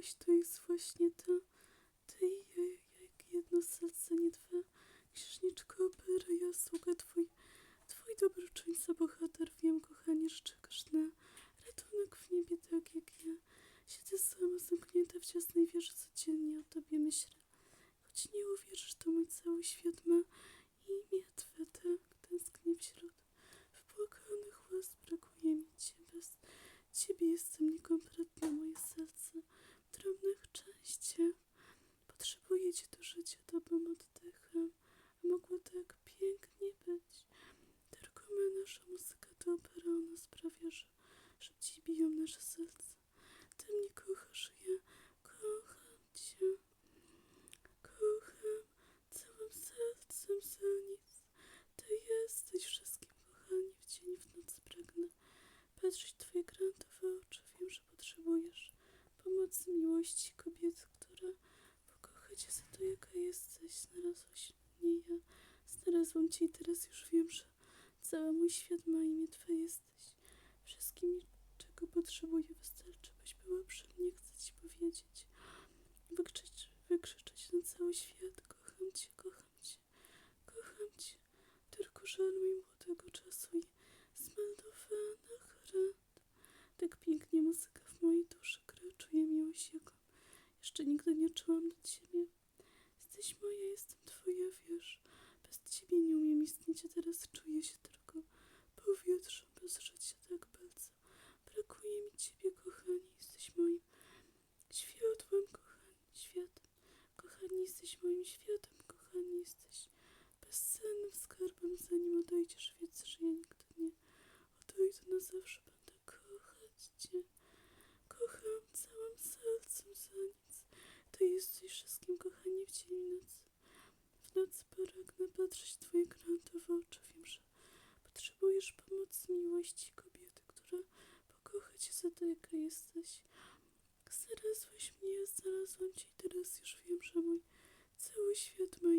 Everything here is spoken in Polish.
miłość to jest właśnie ta. Ty i ja, jak jedno serce, nie dwa. Księżniczko opery, ja sługa twój, twój dobroczyńca bohater. Wiem, kochanie, że czekasz na ratunek w niebie, tak jak ja. Siedzę sama zamknięta w ciasnej wieży, codziennie o tobie myślę. Choć nie uwierzysz, to mój cały świat ma imię Twe, tak, tęsknię wśród wpłakanych łez, brakuje mi Cię, bez Ciebie jestem niekompletna, moje serce w drobnych częściach. Potrzebuję Cię do życia, Tobą oddechem, a mogło tak pięknie być. Tylko my, nasza muzyka to opera, ona sprawia, że szybciej biją nasze serca. Ty mnie kochasz, ja kocham Cię. Kocham całym sercem za nic. Ty jesteś wszystkim, kochani, w dzień i w nocy pragnę patrzeć w Twoje grantowe oczy. Wiem, że potrzebujesz pomocy, miłości kobiety, która pokocha Cię za to, jaka jesteś. Znalazłaś mnie, ja i teraz już wiem, że cały mój świat ma imię Twe jesteś. Wszystkim, czego potrzebuję, wystarczy, byś była przy mnie, chcę Ci powiedzieć. Wykrzycz, wykrzyczeć na cały świat. Kocham Cię, kocham Cię, kocham Cię. Tylko żal mi młodego czasu i zmeldowanych rad. Tak pięknie muzyka w mojej duszy gra, czuję miłość, jaką jeszcze nigdy nie czułam do Ciebie. Jesteś moja, jestem Twoja, wiesz. Bez Ciebie nie umiem istnieć, a teraz czuję się tylko powietrzem bez życia, tak bardzo. Brakuje mi Ciebie, kochani, jesteś moim światłem, kochani, światem. Kochani, jesteś moim światem, kochani, jesteś bezcennym skarbem, zanim odejdziesz, wiedz, że ja nigdy nie odejdę na zawsze, będę kochać Cię. Kocham całym sercem za nic. Ty jesteś wszystkim, kochani, w dzień i nocy. W nocy pragnę patrzeć w Twoje grantowe oczy. Wiem, że potrzebujesz pomocy, miłości kobiety, która pokocha Cię za to, jaka jesteś. Znalazłeś mnie, znalazłam Cię i teraz już wiem, że mój cały świat ma